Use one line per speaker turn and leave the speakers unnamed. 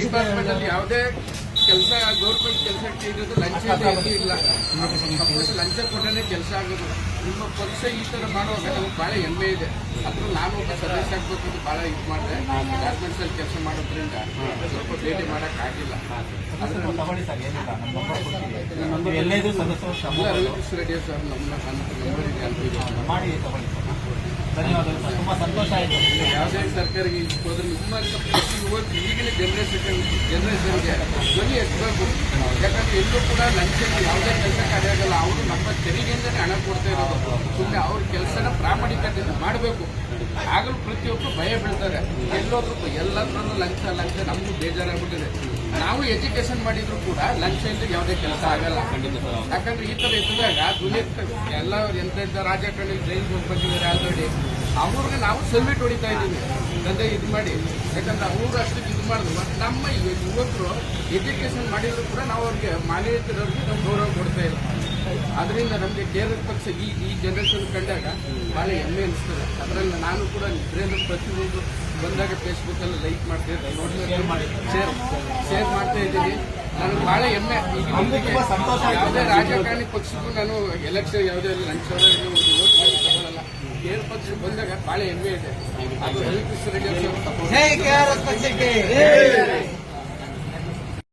Department ಅಲ್ಲಿ ಯಾವುದೇ ಕೆಲಸ ಗೌರ್ಮೆಂಟ್ ಕೆಲಸ ಇರೋದು ಲಂಚ ಇಲ್ಲ. ಲಂಚ ಕೊಟ್ಟರೆ ಕೆಲಸ ಆಗೋದು. ನಿಮ್ಮ ಪಕ್ಷ ಈ ಥರ ಮಾಡುವಾಗ ನಮ್ಗೆ ಭಾಳ ಹೆಮ್ಮೆ ಇದೆ. ಅದ್ರ ನಾನು ಒಬ್ಬ ಸದಸ್ಯ ಆಗ್ಬೇಕು ಅಂತ ಬಹಳ ಇದು ಮಾಡಿದೆ. ಗಾರ್ಮೆಂಟ್ಸಲ್ಲಿ ಕೆಲಸ ಮಾಡೋದ್ರಿಂದ ಸ್ವಲ್ಪ ಭೇಟಿ ಮಾಡೋಕ್ಕಾಗಿಲ್ಲ ರವಿಕೃಷ್ಣ ರೆಡ್ಡಿ ಸರ್ ನಮ್ಮ ನಂಬರ್ ಇದೆ ಅಂತ
ಮಾಡಿ ಧನ್ಯವಾದಗಳು ತುಂಬ ಸಂತೋಷ ಆಯಿತು.
ಯಾವುದೇ ಸರ್ಕಾರಕ್ಕೆ ಹೋದ್ರೆ ನಿಮ್ಮ ಯುವಕ ಈಗಿನ ಜನರೇಷನ್ ಜನರೇಷನ್ಗೆ ಧ್ವನಿ ಎತ್ತಬೇಕು ಯಾಕಂದ್ರೆ ಎಲ್ಲೂ ಕೂಡ ಲಂಚ ಯಾವುದೇ ಕೆಲಸ ಕಾರ್ಯಾಗಲ್ಲ ಅವರು ನಮ್ಮ ತೆರಿಗೆಯಿಂದಲೇ ಹಣ ಕೊಡ್ತಾ ಇರೋದು. ಸುಮ್ಮನೆ ಅವ್ರ ಕೆಲಸನ ಪ್ರಾಮಾಣಿಕತೆಯಿಂದ ಮಾಡಬೇಕು. ಆಗಲೂ ಪ್ರತಿಯೊಬ್ಬರು ಭಯ ಬೀಳ್ತಾರೆ. ಎಲ್ಲೋದ್ರೂ ಎಲ್ಲದ್ರೂ ಲಂಚ ಲಂಚ, ನಮಗೂ ಬೇಜಾರಾಗ್ಬಿಟ್ಟಿದೆ. ನಾವು ಎಜುಕೇಶನ್ ಮಾಡಿದ್ರು ಕೂಡ ಲಂಚ ಇಲ್ಲದೆ ಯಾವುದೇ ಕೆಲಸ ಆಗಲ್ಲ. ಯಾಕಂದ್ರೆ ಈ ತರ ಇದ್ದಾಗ ದುನಿಯಾ ಎಲ್ಲ ಎಂತ ರಾಜಕಾರಣಿ ಜೈಲ್ ಬಂದಿದ್ದಾರೆ ಆಲ್ರೆಡಿ ಅವ್ರಿಗೆ ನಾವು ಸಲ್ಯೂಟ್ ಹೊಡಿತಾ ಇದ್ದೀವಿ. ತಂದೆ ಇದು ಮಾಡಿ. ಯಾಕಂದ್ರೆ ಅವರು ಅಷ್ಟು ಇದು ಮಾಡಿದ್ರು. ಮತ್ತು ನಮ್ಮ ಯುವ- ಯುವಕರು ಎಜುಕೇಶನ್ ಮಾಡಿದ್ರು ಕೂಡ ನಾವು ಅವ್ರಿಗೆ ಮಾನ್ಯತೆ ನಾವು ಗೌರವ ಕೊಡ್ತಾ ಇಲ್ಲ. ಅದರಿಂದ ನಮಗೆ ಕೇರಳ ಪಕ್ಷ ಈ ಈ ಜನರೇಷನ್ ಕಂಡಾಗ ಭಾಳ ಹೆಮ್ಮೆ ಅನಿಸ್ತದೆ. ಅದರಲ್ಲಿ ನಾನು ಕೂಡ ಇದರಿಂದ ಪ್ರತಿಯೊಂದು ಬಂದಾಗ ಫೇಸ್ಬುಕ್ಕಲ್ಲಿ ಲೈಕ್ ಮಾಡ್ತಾ ಇದ್ದೆ ನೋಡ್ತಾ ಶೇರ್ ಶೇರ್ ಮಾಡ್ತಾ ಇದ್ದೀನಿ. ನನಗೆ ಭಾಳ ಹೆಮ್ಮೆ. ಈಗ. ಯಾವುದೇ ರಾಜಕಾರಣಿ ಪಕ್ಷಕ್ಕೂ ನಾನು ಎಲೆಕ್ಷನ್ ಯಾವುದೇ ಲಂಚ ಓಟ್ ಮಾಡಿ ತಗೊಳ್ಳಲ್ಲ ಕೇರಳ ಪಕ್ಷ ಬಂದಾಗ ಭಾಳ ಹೆಮ್ಮೆ ಇದೆ. ಅದು ರವಿಕೃಷ್ಣ ರೆಡ್ಡಿ ಅವರು